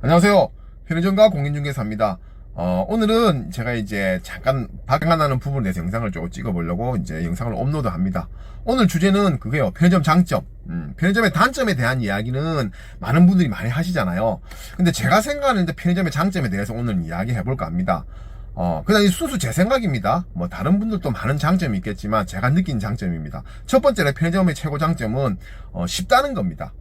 안녕하세요. 편의점과 공인중개사입니다. 어, 오늘은 제가 이제 잠깐 발간하는 부분에 대해서 영상을 좀 찍어보려고 이제 영상을 업로드 합니다. 오늘 주제는 그게요. 편의점 장점. 음, 편의점의 단점에 대한 이야기는 많은 분들이 많이 하시잖아요. 근데 제가 생각하는 편의점의 장점에 대해서 오늘 이야기 해볼까 합니다. 어, 그냥 이 순수 제 생각입니다. 뭐, 다른 분들도 많은 장점이 있겠지만, 제가 느낀 장점입니다. 첫 번째로 편의점의 최고 장점은, 어, 쉽다는 겁니다.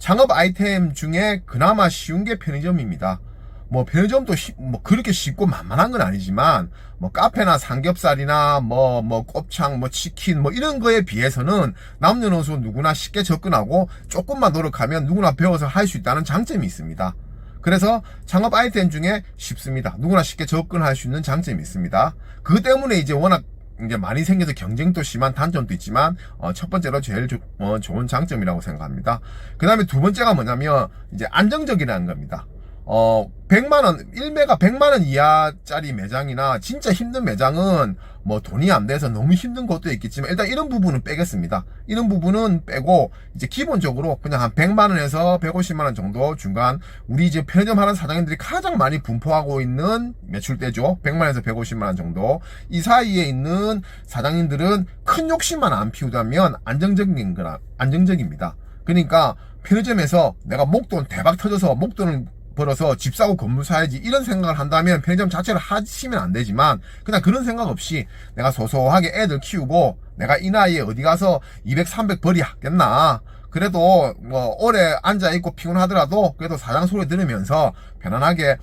창업 아이템 중에 그나마 쉬운 게 편의점입니다. 뭐 편의점도 쉬- 뭐 그렇게 쉽고 만만한 건 아니지만 뭐 카페나 삼겹살이나 뭐뭐 곱창 뭐 치킨 뭐 이런 거에 비해서는 남녀노소 누구나 쉽게 접근하고 조금만 노력하면 누구나 배워서 할 수 있다는 장점이 있습니다. 그래서 창업 아이템 중에 쉽습니다. 누구나 쉽게 접근할 수 있는 장점이 있습니다. 그 때문에 이제 워낙 이제 많이 생겨서 경쟁도 심한 단점도 있지만 어, 첫 번째로 제일 조- 어, 좋은 장점이라고 생각합니다. 그 다음에 두 번째가 뭐냐면 이제 안정적이라는 겁니다. 어, 100만원, 1매가 100만원 이하짜리 매장이나 진짜 힘든 매장은 뭐 돈이 안 돼서 너무 힘든 것도 있겠지만 일단 이런 부분은 빼겠습니다. 이런 부분은 빼고 이제 기본적으로 그냥 한 100만원에서 150만원 정도 중간 우리 이제 편의점 하는 사장님들이 가장 많이 분포하고 있는 매출대죠. 100만원에서 150만원 정도. 이 사이에 있는 사장님들은 큰 욕심만 안 피우다면 안정적인 거라, 안정적입니다. 그러니까 편의점에서 내가 목돈 대박 터져서 목돈을 벌어서 집 사고 건물 사야지 이런 생각을 한다면 편의점 자체를 하시면 안 되지만 그냥 그런 생각 없이 내가 소소하게 애들 키우고 내가 이 나이에 어디 가서 200, 300 벌이 하겠나 그래도 뭐 오래 앉아 있고 피곤하더라도 그래도 사장 소리 들으면서 편안하게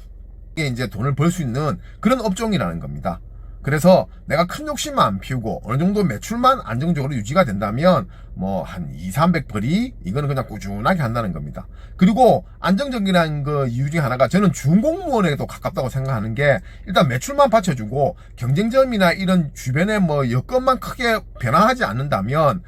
이제 돈을 벌 수 있는 그런 업종이라는 겁니다. 그래서 내가 큰 욕심만 안 피우고 어느 정도 매출만 안정적으로 유지가 된다면 뭐 한 2, 300 벌이 이거는 그냥 꾸준하게 한다는 겁니다. 그리고 안정적이라는 그 이유 중에 하나가 저는 준공무원에도 가깝다고 생각하는 게 일단 매출만 받쳐주고 경쟁점이나 이런 주변의 뭐 여건만 크게 변화하지 않는다면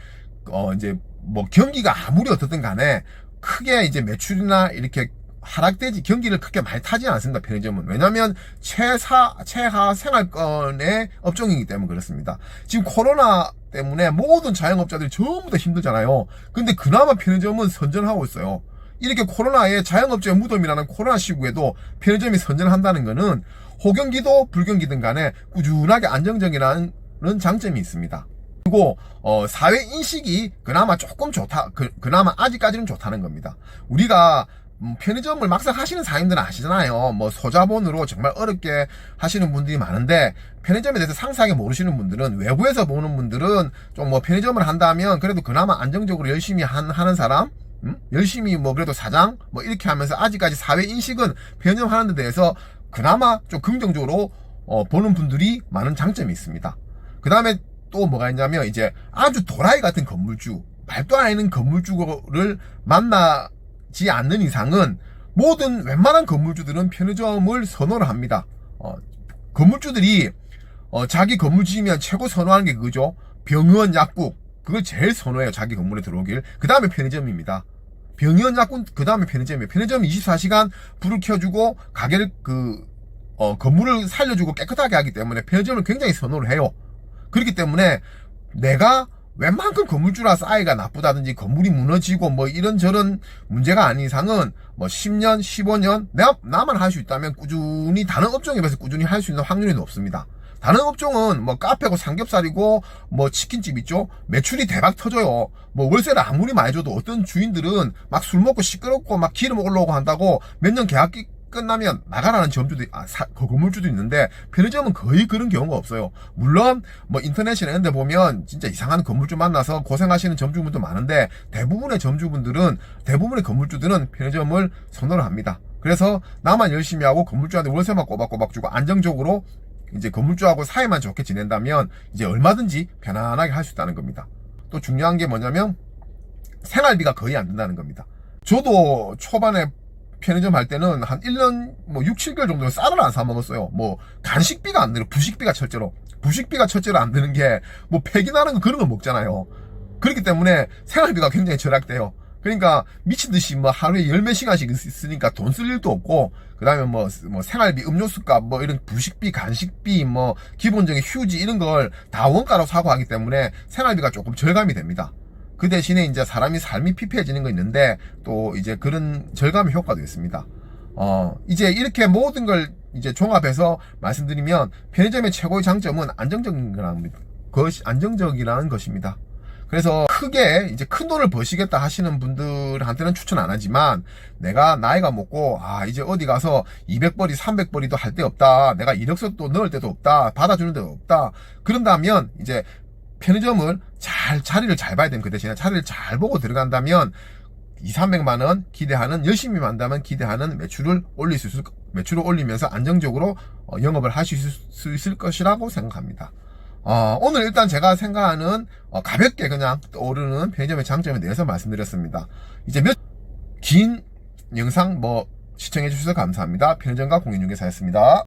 어 이제 뭐 경기가 아무리 어떻든 간에 크게 이제 매출이나 이렇게 하락되지 경기를 크게 많이 타지 않습니다 편의점은. 왜냐하면 최사 최하 생활권의 업종이기 때문에 그렇습니다. 지금 코로나 때문에 모든 자영업자들이 전부 다 힘들잖아요. 근데 그나마 편의점은 선전하고 있어요. 이렇게 코로나에 자영업자의 무덤이라는 코로나 시국에도 편의점이 선전한다는 것은 호경기도 불경기든 간에 꾸준하게 안정적이라는 장점이 있습니다. 그리고 어, 사회 인식이 그나마 조금 좋다 그, 그나마 아직까지는 좋다는 겁니다. 우리가 음, 편의점을 막상 하시는 사장님들은 아시잖아요. 뭐 소자본으로 정말 어렵게 하시는 분들이 많은데 편의점에 대해서 상세하게 모르시는 분들은 외부에서 보는 분들은 좀 뭐 편의점을 한다면 그래도 그나마 안정적으로 열심히 한, 하는 사람 음? 열심히 뭐 그래도 사장 뭐 이렇게 하면서 아직까지 사회 인식은 편의점 하는 데 대해서 그나마 좀 긍정적으로 어, 보는 분들이 많은 장점이 있습니다. 그 다음에 또 뭐가 있냐면 이제 아주 도라이 같은 건물주 말도 안 되는 건물주를 만나 지 않는 이상은 모든 웬만한 건물주들은 편의점을 선호를 합니다. 어, 건물주들이 어, 자기 건물 지으면 최고 선호하는 게 그거죠. 병원, 약국 그걸 제일 선호해요. 자기 건물에 들어오길. 그 다음에 편의점입니다. 병원, 약국 그 다음에 편의점이에요. 편의점은 24시간 불을 켜주고 가게를 그 어, 건물을 살려주고 깨끗하게 하기 때문에 편의점을 굉장히 선호를 해요. 그렇기 때문에 내가 웬만큼 건물주라서 아이가 나쁘다든지 건물이 무너지고 뭐 이런저런 문제가 아닌 이상은 뭐 10년, 15년 내가 나만 할 수 있다면 꾸준히 다른 업종에 비해서 꾸준히 할 수 있는 확률이 높습니다. 다른 업종은 뭐 카페고 삼겹살이고 뭐 치킨집 있죠 매출이 대박 터져요 뭐 월세를 아무리 많이 줘도 어떤 주인들은 막 술 먹고 시끄럽고 막 기름 올라오고 한다고 몇 년 계약기 끝나면 나가라는 점주도 아, 사, 그 건물주도 있는데 편의점은 거의 그런 경우가 없어요. 물론 뭐 인터넷이나 이런 데 보면 진짜 이상한 건물주 만나서 고생하시는 점주분도 많은데 대부분의 점주분들은 대부분의 건물주들은 편의점을 선호를 합니다. 그래서 나만 열심히 하고 건물주한테 월세만 꼬박꼬박 주고 안정적으로 이제 건물주하고 사이만 좋게 지낸다면 이제 얼마든지 편안하게 할 수 있다는 겁니다. 또 중요한 게 뭐냐면 생활비가 거의 안 든다는 겁니다. 저도 초반에 편의점 할 때는 한 1년 뭐 6, 7개월 정도 쌀을 안 사 먹었어요. 뭐 간식비가 안 들어. 부식비가 첫째로. 부식비가 첫째로 안 드는 게뭐 팩이 나는 거 그런 거 먹잖아요. 그렇기 때문에 생활비가 굉장히 절약돼요. 그러니까 미친 듯이 뭐 하루에 열 몇 시간씩 있- 있으니까 돈 쓸 일도 없고 그다음에 뭐, 뭐 생활비, 음료수값 뭐 이런 부식비, 간식비 뭐 기본적인 휴지 이런 걸 다 원가로 사고 하기 때문에 생활비가 조금 절감이 됩니다. 그 대신에 이제 사람이 삶이 피폐해지는 거 있는데 또 이제 그런 절감의 효과도 있습니다. 어, 이제 이렇게 모든 걸 이제 종합해서 말씀드리면 편의점의 최고의 장점은 안정적이라는 것이 안정적이라는 것입니다. 그래서 크게 이제 큰 돈을 버시겠다 하시는 분들한테는 추천 안 하지만 내가 나이가 먹고 아 이제 어디 가서 200벌이 300벌이도 할 데 없다 내가 이력서도 넣을 데도 없다 받아주는 데도 없다 그런다면 이제 편의점을 잘 자리를 잘 봐야 되는 그 대신에 자리를 잘 보고 들어간다면 2, 300만 원 기대하는 열심히 만다면 기대하는 매출을 올릴 수 있을 매출을 올리면서 안정적으로 어, 영업을 하실 수 있을 것이라고 생각합니다. 어, 오늘 일단 제가 생각하는 어, 가볍게 그냥 떠오르는 편의점의 장점에 대해서 말씀드렸습니다. 이제 몇 긴 영상 뭐 시청해 주셔서 감사합니다. 편의점과 공인중개사였습니다.